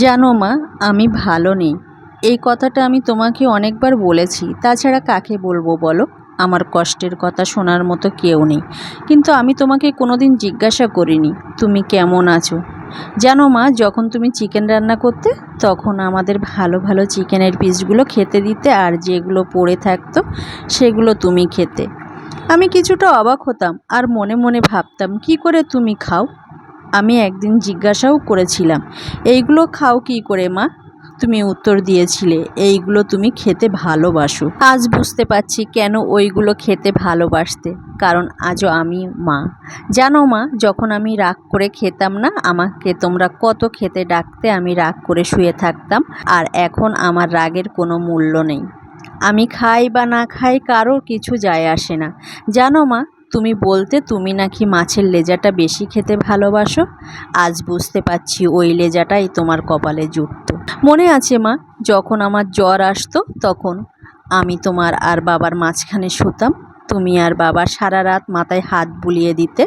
জানো মা, আমি ভালো নেই। এই কথাটা আমি তোমাকে অনেকবার বলেছি, তাছাড়া কাকে বলব বলো? আমার কষ্টের কথা শোনার মতো কেউ নেই। কিন্তু আমি তোমাকে কোনোদিন জিজ্ঞাসা করিনি, তুমি কেমন আছো? জানো মা, যখন তুমি চিকেন রান্না করতে, তখন আমাদের ভালো ভালো চিকেনের পিসগুলো খেতে দিতে আর যেগুলো পড়ে থাকতো, সেগুলো তুমি খেতে। আমি কিছুটা অবাক হতাম আর মনে মনে ভাবতাম, কি করে তুমি খাও? আমি একদিন জিজ্ঞাসাও করেছিলাম, এইগুলো খাও কি করে, মা? তুমি উত্তর দিয়েছিলে, এইগুলো তুমি খেতে ভালোবাসো। আজ বুঝতে পারছি কেন ওইগুলো খেতে ভালোবাসতে, কারণ আজও আমি মা। জানো মা, যখন আমি রাগ করে খেতাম না, আমাকে তোমরা কত খেতে ডাকতে আমি রাগ করে শুয়ে থাকতাম, আর এখন আমার রাগের কোনো মূল্য নেই। আমি খাই বা না খাই কারোর কিছু যায় আসে না। জানো মা তুমি বলতে তুমি নাকি মাছের লেজাটা বেশি খেতে ভালোবাসো? আজ বুঝতে পারছি ওই লেজাটাই তোমার কপালে জুটত। মনে আছে মা, যখন আমার জ্বর আসতো তখন আমি তোমার আর বাবার মাঝখানে শুতাম। তুমি আর বাবা সারা রাত মাথায় হাত বুলিয়ে দিতে।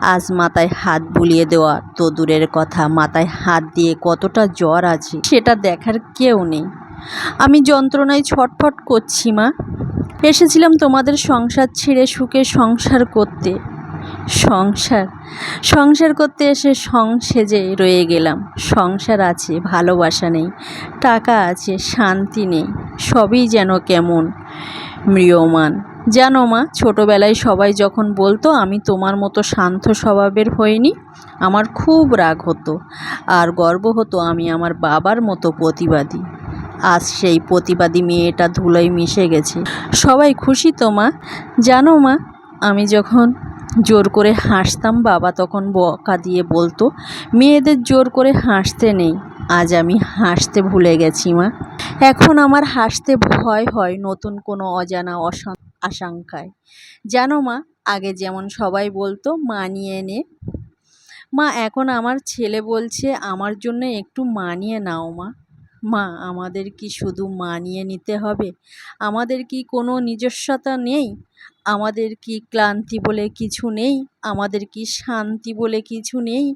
আজ মাথায় হাত বুলিয়ে দেওয়া তো দূরের কথা, মাথায় হাত দিয়ে কতটা জ্বর আছে সেটা দেখার কেউ নেই। আমি যন্ত্রণায় ছটফট করছি মা। এসেছিলাম তোমাদের সংসার ছেড়ে সুখে সংসার করতে। সংসার সংসার করতে এসে সং সেজে রয়ে গেলাম। সংসার আছে, ভালোবাসা নেই, টাকা আছে, শান্তি নেই, সবই যেন কেমন, ম্রিয়মান। জানো মা, ছোটোবেলায় সবাই যখন বলতো, আমি তোমার মতো শান্ত স্বভাবের হইনি আমার খুব রাগ হতো। আর গর্ব হতো, আমি আমার বাবার মতো প্রতিবাদী আজ সেই প্রতিবাদী মেয়েটা ধুলোয় মিশে গেছে। সবাই খুশি তো, মা? জানো, মা, আমি যখন জোর করে হাসতাম, বাবা তখন বকা দিয়ে বলতো, মেয়েদের জোর করে হাসতে নেই, আজ আমি হাসতে ভুলে গেছি, মা। এখন আমার হাসতে ভয় হয় নতুন কোনো অজানা অসা আশঙ্কায়। জানো, মা, আগে যেমন সবাই বলতো মানিয়ে নে। মা, এখন আমার ছেলে বলছে, আমার জন্য একটু মানিয়ে নাও, মা। মা, আমাদের কি শুধু মানিয়ে নিতে হবে? আমাদের কি কোনো নিজস্বতা নেই? আমাদের কি ক্লান্তি বলে কিছু নেই? আমাদের কি শান্তি বলে কিছু নেই?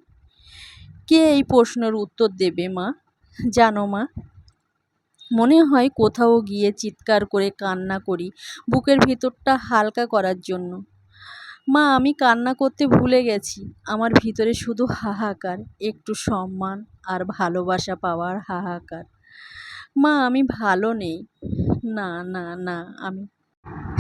কে এই প্রশ্নের উত্তর দেবে মা? জানো মা, মনে হয় কোথাও গিয়ে চিৎকার করে কান্না করি বুকের ভিতরটা হালকা করার জন্য। মা, আমি কান্না করতে ভুলে গেছি। আমার ভিতরে শুধু হাহাকার, একটু সম্মান আর ভালোবাসা পাওয়ার হাহাকার। মা, আমি ভালো নেই। না না না, আমি।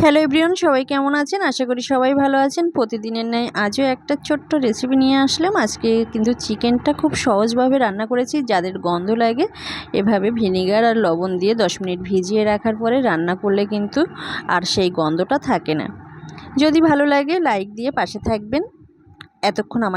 হ্যালো এভরিওন সবাই কেমন আছেন? আশা করি সবাই ভালো আছেন। প্রতিদিনের ন্যায় আজও একটা ছোট্ট রেসিপি নিয়ে আসলাম। আজকে কিন্তু চিকেনটা খুব সহজভাবে রান্না করেছি। যাদের গন্ধ লাগে, এভাবে ভিনিগার আর লবণ দিয়ে দশ মিনিট ভিজিয়ে রাখার পরে রান্না করলে কিন্তু আর সেই গন্ধটা থাকে না। যদি ভালো লাগে লাইক দিয়ে পাশে থাকবেন। এতক্ষণ আমার